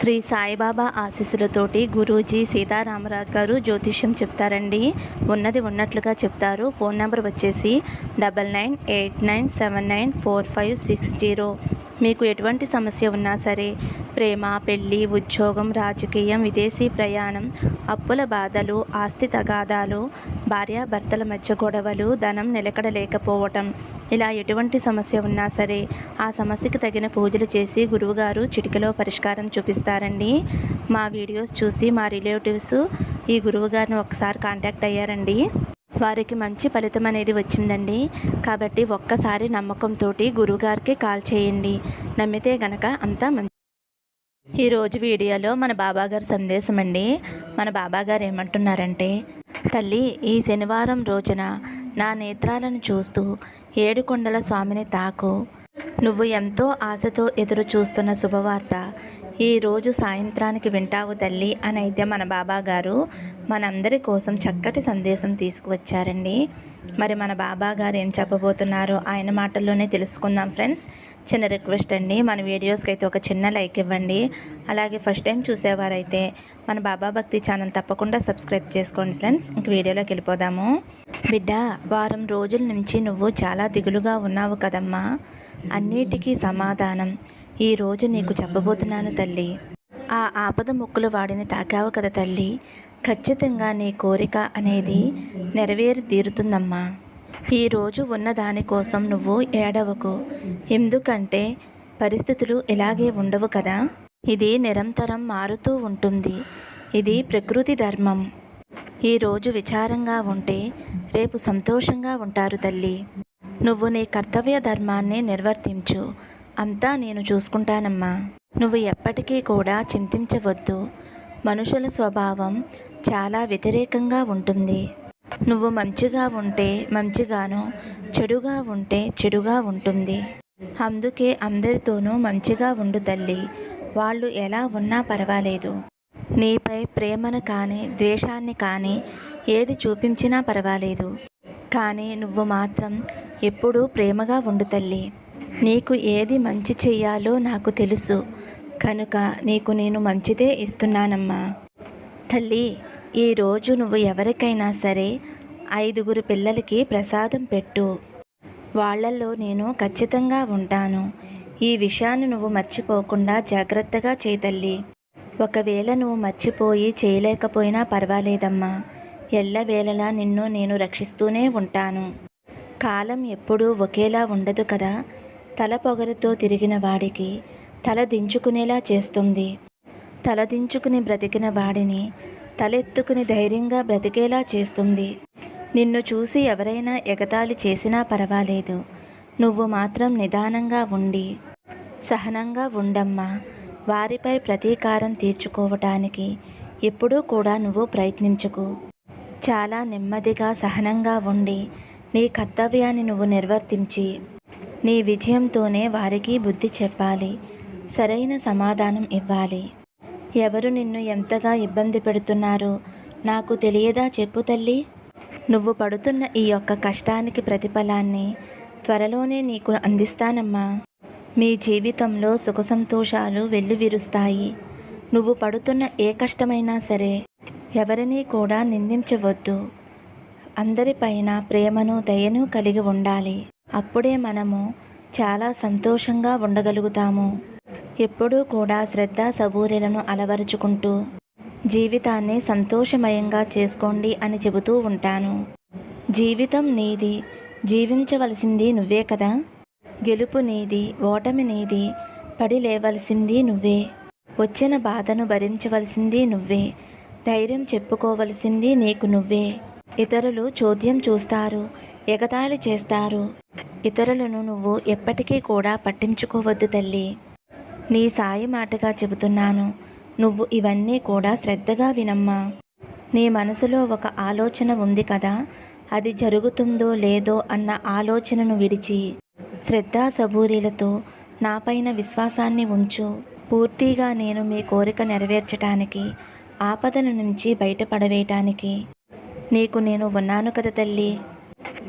శ్రీ సాయిబాబా ఆశీస్సులతోటి గురూజీ సీతారామరాజు గారు జ్యోతిష్యం చెప్తారండి. ఉన్నది ఉన్నట్లుగా చెప్తారు. ఫోన్ నెంబర్ వచ్చేసి double nine eight nine seven nine four five six zero. మీకు ఎటువంటి సమస్య ఉన్నా సరే ప్రేమ పెళ్ళి ఉద్యోగం రాజకీయం విదేశీ ప్రయాణం అప్పుల బాధలు ఆస్తి తగాదాలు భార్యాభర్తల మధ్య గొడవలు ధనం నిలకడ లేకపోవటం ఇలా ఎటువంటి సమస్య ఉన్నా సరే ఆ సమస్యకు తగిన పూజలు చేసి గురువుగారు చిటికలో పరిష్కారం చూపిస్తారండి. మా వీడియోస్ చూసి మా రిలేటివ్స్ ఈ గురువుగారిని ఒకసారి కాంటాక్ట్ అయ్యారండి. వారికి మంచి ఫలితం అనేది వచ్చిందండి. కాబట్టి ఒక్కసారి నమ్మకంతో గురువుగారికి కాల్ చేయండి. నమ్మితే గనక అంతా మంచి ఈరోజు వీడియోలో మన బాబాగారి సందేశం అండి. మన బాబాగారు ఏమంటున్నారంటే తల్లి ఈ శనివారం రోజున నా నేత్రాలను చూస్తూ ఏడుకొండల స్వామిని తాకు. నువ్వు ఎంతో ఆశతో ఎదురు చూస్తున్న శుభవార్త. ఈరోజు సాయంత్రానికి వింటావు తల్లి అని అయితే మన బాబా గారు మనందరి కోసం చక్కటి సందేశం తీసుకువచ్చారండి. మరి మన బాబా గారు ఏం చెప్పబోతున్నారో ఆయన మాటల్లోనే తెలుసుకుందాం ఫ్రెండ్స్. చిన్న రిక్వెస్ట్ అండి మన వీడియోస్కి అయితే ఒక చిన్న లైక్ ఇవ్వండి. అలాగే ఫస్ట్ టైం చూసేవారైతే మన బాబా భక్తి ఛానల్ తప్పకుండా సబ్స్క్రైబ్ చేసుకోండి ఫ్రెండ్స్. ఇంక వీడియోలోకి వెళ్ళిపోదాము. బిడ్డ వారం రోజుల నుంచి నువ్వు చాలా దిగులుగా ఉన్నావు కదమ్మా. అన్నిటికీ సమాధానం. ఈరోజు నీకు చెప్పబోతున్నాను తల్లి. ఆ ఆపద ముక్కులు వాడిని తాకావు కదా తల్లి. ఖచ్చితంగా నీ కోరిక అనేది నెరవేరి తీరుతుందమ్మా. ఈరోజు ఉన్న దానికోసం నువ్వు ఏడవకు. ఎందుకంటే పరిస్థితులు ఇలాగే ఉండవు కదా. ఇది నిరంతరం మారుతూ ఉంటుంది. ఇది ప్రకృతి ధర్మం. ఈరోజు విచారంగా ఉంటే రేపు సంతోషంగా ఉంటారు తల్లి. నువ్వు నీ కర్తవ్య ధర్మాన్ని నిర్వర్తించు. అంతా నేను చూసుకుంటానమ్మా. నువ్వు ఎప్పటికీ కూడా చింతించవద్దు. మనుషుల స్వభావం చాలా వ్యతిరేకంగా ఉంటుంది. నువ్వు మంచిగా ఉంటే మంచిగాను చెడుగా ఉంటే చెడుగా ఉంటుంది. అందుకే అందరితోనూ మంచిగా ఉండు తల్లి. వాళ్ళు ఎలా ఉన్నా పర్వాలేదు. నీపై ప్రేమను కానీ ద్వేషాన్ని కానీ ఏది చూపించినా పర్వాలేదు. కానీ నువ్వు మాత్రం ఎప్పుడూ ప్రేమగా ఉండు తల్లి. నీకు ఏది మంచి చెయ్యాలో నాకు తెలుసు. కనుక నీకు నేను మంచిదే ఇస్తున్నానమ్మా. తల్లి ఈరోజు నువ్వు ఎవరికైనా సరే ఐదుగురు పిల్లలకి ప్రసాదం పెట్టు. వాళ్ళల్లో నేను ఖచ్చితంగా ఉంటాను. ఈ విషయాన్ని నువ్వు మర్చిపోకుండా జాగ్రత్తగా చేయతల్లి ఒకవేళ నువ్వు మర్చిపోయి చేయలేకపోయినా పర్వాలేదమ్మా. ఎల్లవేళలా నిన్ను నేను రక్షిస్తూనే ఉంటాను. కాలం ఎప్పుడూ ఒకేలా ఉండదు కదా? తల పొగరుతో తిరిగిన వాడికి తల దించుకునేలా చేస్తుంది. తల దించుకుని బ్రతికిన వాడిని తలెత్తుకుని ధైర్యంగా బ్రతికేలా చేస్తుంది. నిన్ను చూసి ఎవరైనా ఎగతాళి చేసినా పర్వాలేదు. నువ్వు మాత్రం నిదానంగా ఉండి సహనంగా ఉండమ్మా. వారిపై ప్రతీకారం తీర్చుకోవటానికి ఎప్పుడూ కూడా నువ్వు ప్రయత్నించకు. చాలా నెమ్మదిగా సహనంగా ఉండి నీ కర్తవ్యాన్ని నువ్వు నిర్వర్తించి నీ విజయంతోనే వారికి బుద్ధి చెప్పాలి సరైన సమాధానం ఇవ్వాలి. ఎవరు నిన్ను ఎంతగా ఇబ్బంది పెడుతున్నారో నాకు తెలియదా చెప్పు తల్లి. నువ్వు పడుతున్న ఈ యొక్క కష్టానికి ప్రతిఫలాన్ని త్వరలోనే నీకు అందిస్తానమ్మా. మీ జీవితంలో సుఖ సంతోషాలు వెల్లువిరుస్తాయి. నువ్వు పడుతున్న ఏ కష్టమైనా సరే ఎవరినీ కూడా నిందించవద్దు. అందరిపైన ప్రేమను దయను కలిగి ఉండాలి. అప్పుడే మనము చాలా సంతోషంగా ఉండగలుగుతాము. ఎప్పుడూ కూడా శ్రద్ధ సబూరెలను అలవరుచుకుంటూ జీవితాన్ని సంతోషమయంగా చేసుకోండి అని చెబుతూ ఉంటాను. జీవితం నీది జీవించవలసింది నువ్వే కదా? గెలుపు నీది ఓటమి నీది పడి లేవలసింది నువ్వే. వచ్చిన బాధను భరించవలసింది నువ్వే. ధైర్యం చెప్పుకోవలసింది నీకు నువ్వే. ఇతరులు చోద్యం చూస్తారు ఎగతాళి చేస్తారు. ఇతరులను నువ్వు ఎప్పటికీ కూడా పట్టించుకోవద్దు తల్లి. నీ సాయి మాటగా చెబుతున్నాను. నువ్వు ఇవన్నీ కూడా శ్రద్ధగా వినమ్మా. నీ మనసులో ఒక ఆలోచన ఉంది కదా అది జరుగుతుందో లేదో అన్న ఆలోచనను విడిచి శ్రద్ధా సబూరీలతో నాపైన విశ్వాసాన్ని ఉంచు. పూర్తిగా నేను మీ కోరిక నెరవేర్చటానికి ఆపదల నుంచి బయటపడవేయటానికి. నీకు నేను ఉన్నాను కదా తల్లి.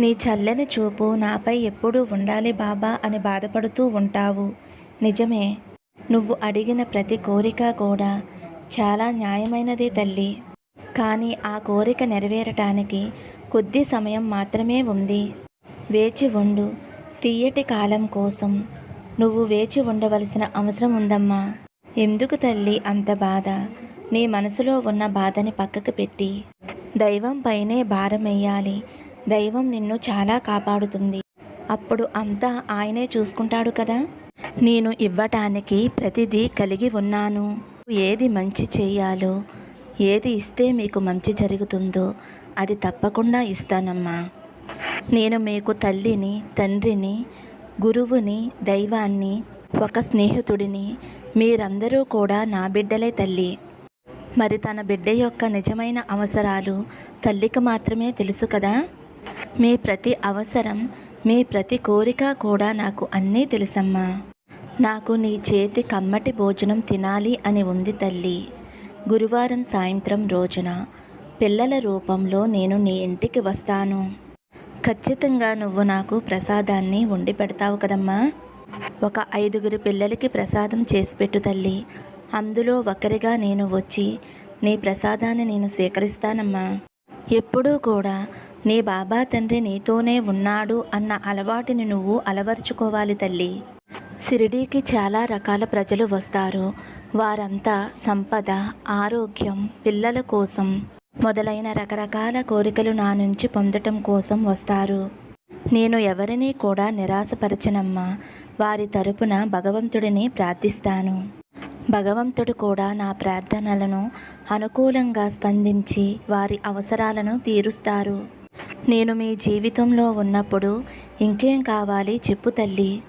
నీ చల్లని చూపు నాపై ఎప్పుడూ ఉండాలి బాబా అని బాధపడుతూ ఉంటావు. నిజమే. నువ్వు అడిగిన ప్రతి కోరిక కూడా చాలా న్యాయమైనదే తల్లి. కానీ ఆ కోరిక నెరవేరటానికి కొద్ది సమయం మాత్రమే ఉంది. వేచి ఉండు. తీయటి కాలం కోసం నువ్వు వేచి ఉండవలసిన అవసరం ఉందమ్మా. ఎందుకు తల్లి అంత బాధ? నీ మనసులో ఉన్న బాధని పక్కకు పెట్టి. దైవం పైనే భారం వేయాలి. దైవం నిన్ను చాలా కాపాడుతుంది. అప్పుడు అంతా ఆయనే చూసుకుంటాడు కదా. నేను ఇవ్వటానికి ప్రతిదీ కలిగి ఉన్నాను. ఏది మంచి చేయాలో ఏది ఇస్తే మీకు మంచి జరుగుతుందో అది తప్పకుండా ఇస్తానమ్మా. నేను మీకు తల్లిని తండ్రిని గురువుని దైవాన్ని ఒక స్నేహితుడిని మీరందరూ కూడా నా బిడ్డలే తల్లి. మరి తన బిడ్డ యొక్క నిజమైన అవసరాలు తల్లికి మాత్రమే తెలుసు కదా? మీ ప్రతి అవసరం మీ ప్రతి కోరిక కూడా నాకు అన్నీ తెలుసమ్మా. నాకు నీ చేతి కమ్మటి భోజనం తినాలి అని ఉంది తల్లి. గురువారం సాయంత్రం రోజున పిల్లల రూపంలో నేను నీ ఇంటికి వస్తాను. ఖచ్చితంగా నువ్వు నాకు ప్రసాదాన్ని వండి పెడతావు కదమ్మా. ఒక ఐదుగురు పిల్లలకి ప్రసాదం చేసి పెట్టు తల్లి. అందులో ఒకరిగా నేను వచ్చి నీ ప్రసాదాన్ని నేను స్వీకరిస్తానమ్మా. ఎప్పుడూ కూడా నీ బాబా తండ్రి నీతోనే ఉన్నాడు అన్న అలవాటుని నువ్వు అలవర్చుకోవాలి తల్లి. షిరిడీకి చాలా రకాల ప్రజలు వస్తారు. వారంతా సంపద ఆరోగ్యం పిల్లల కోసం మొదలైన రకరకాల కోరికలు నా నుంచి పొందటం కోసం వస్తారు. నేను ఎవరినీ కూడా నిరాశపరచనమ్మా. వారి తరపున భగవంతుడిని ప్రార్థిస్తాను. భగవంతుడు కూడా నా ప్రార్థనలను అనుకూలంగా స్పందించి వారి అవసరాలను తీరుస్తారు. నేను మీ జీవితంలో ఉన్నప్పుడు ఇంకేం కావాలి చెప్పు తల్లి.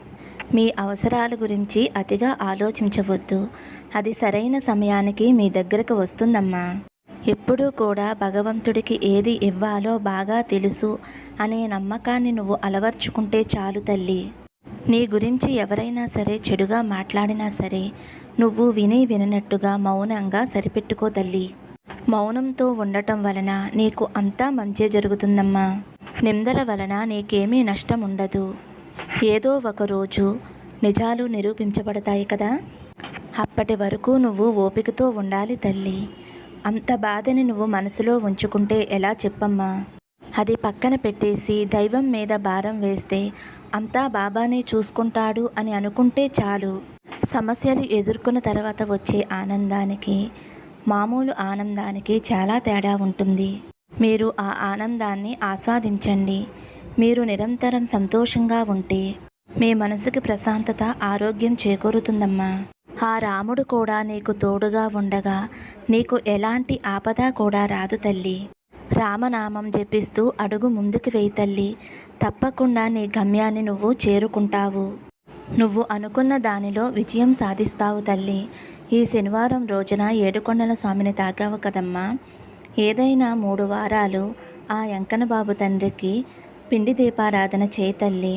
మీ అవసరాల గురించి అతిగా ఆలోచించవద్దు. అది సరైన సమయానికి మీ దగ్గరకు వస్తుందమ్మా. ఎప్పుడూ కూడా భగవంతుడికి ఏది ఇవ్వాలో బాగా తెలుసు అనే నమ్మకాన్ని నువ్వు అలవర్చుకుంటే చాలు తల్లి. నీ గురించి ఎవరైనా సరే చెడుగా మాట్లాడినా సరే నువ్వు విని విననట్టుగా మౌనంగా సరిపెట్టుకో తల్లి. మౌనంతో ఉండటం వలన నీకు అంతా మంచి జరుగుతుందమ్మా. నిందల వలన నీకేమీ నష్టం ఉండదు ఏదో ఒక రోజు నిజాలు నిరూపించబడతాయి కదా? అప్పటి వరకు నువ్వు ఓపికతో ఉండాలి తల్లి. అంత బాధని నువ్వు మనసులో ఉంచుకుంటే ఎలా చెప్పమ్మా? అది పక్కన పెట్టేసి దైవం మీద భారం వేస్తే అంతా బాబానే చూసుకుంటాడు అని అనుకుంటే చాలు. సమస్యలు ఎదుర్కొన్న తర్వాత వచ్చే ఆనందానికి మామూలు ఆనందానికి చాలా తేడా ఉంటుంది. మీరు ఆ ఆనందాన్ని ఆస్వాదించండి. మీరు నిరంతరం సంతోషంగా ఉంటే మీ మనసుకి ప్రశాంతత ఆరోగ్యం చేకూరుతుందమ్మా. ఆ రాముడు కూడా నీకు తోడుగా ఉండగా నీకు ఎలాంటి ఆపద కూడా రాదు తల్లి. రామనామం జపిస్తూ అడుగు ముందుకు వేయి తల్లి. తప్పకుండా నీ గమ్యాన్ని నువ్వు చేరుకుంటావు. నువ్వు అనుకున్న దానిలో విజయం సాధిస్తావు తల్లి. ఈ శనివారం రోజున ఏడుకొండల స్వామిని తాగావు కదమ్మా. ఏదైనా మూడు వారాలు ఆ వెంకన్న బాబు తండ్రికి పిండి దీపారాధన చేయి తల్లి.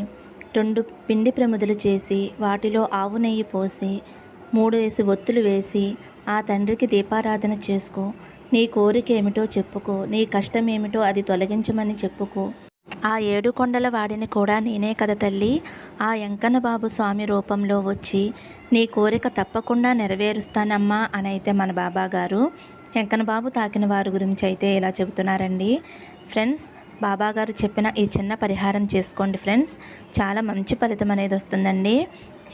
రెండు పిండి ప్రముదులు చేసి వాటిలో ఆవు నెయ్యి పోసి మూడు వేసి ఒత్తులు వేసి ఆ తండ్రికి దీపారాధన చేసుకో. నీ కోరిక ఏమిటో చెప్పుకో. నీ కష్టం ఏమిటో అది తొలగించమని చెప్పుకో. ఆ ఏడు కొండల వాడిని కూడా నేనే కదా తల్లి. ఆ ఎంకన్నబాబు స్వామి రూపంలో వచ్చి నీ కోరిక తప్పకుండా నెరవేరుస్తానమ్మా అని అయితే మన బాబా గారు బాబు తాకిన వారి గురించి అయితే ఇలా చెబుతున్నారండి. ఫ్రెండ్స్ బాబాగారు చెప్పిన ఈ చిన్న పరిహారం చేసుకోండి ఫ్రెండ్స్. చాలా మంచి ఫలితం అనేది వస్తుందండి.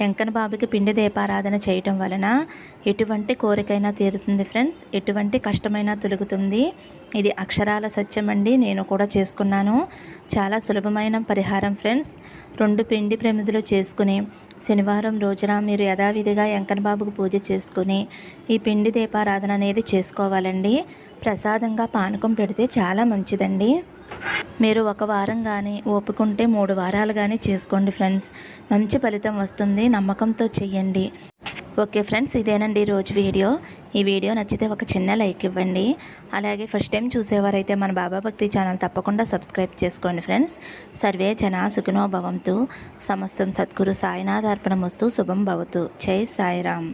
వెంకన్న బాబుకి పిండి దీపారాధన చేయటం వలన ఎటువంటి కోరికైనా తీరుతుంది ఫ్రెండ్స్. ఎటువంటి కష్టమైనా తొలుగుతుంది. ఇది అక్షరాల సత్యం అండి. నేను కూడా చేసుకున్నాను. చాలా సులభమైన పరిహారం ఫ్రెండ్స్. రెండు పిండి ప్రమిదలు చేసుకుని శనివారం రోజున మీరు యథావిధిగా వెంకన్న బాబుకు పూజ చేసుకుని ఈ పిండి దీపారాధన అనేది చేసుకోవాలండి. ప్రసాదంగా పానకం పెడితే చాలా మంచిదండి. మీరు ఒక వారం కానీ ఓపుకుంటే మూడు వారాలు కానీ చేసుకోండి ఫ్రెండ్స్. మంచి ఫలితం వస్తుంది. నమ్మకంతో చెయ్యండి. ఓకే ఫ్రెండ్స్ ఇదేనండి రోజు వీడియో. ఈ వీడియో నచ్చితే ఒక చిన్న లైక్ ఇవ్వండి. అలాగే ఫస్ట్ టైం చూసేవారైతే మన బాబా భక్తి ఛానల్ తప్పకుండా సబ్స్క్రైబ్ చేసుకోండి ఫ్రెండ్స్. సర్వే జన సుఖినో భవంతు. సమస్తం సద్గురు సాయినాథ్ శుభం భవతు. జై సాయిరామ్.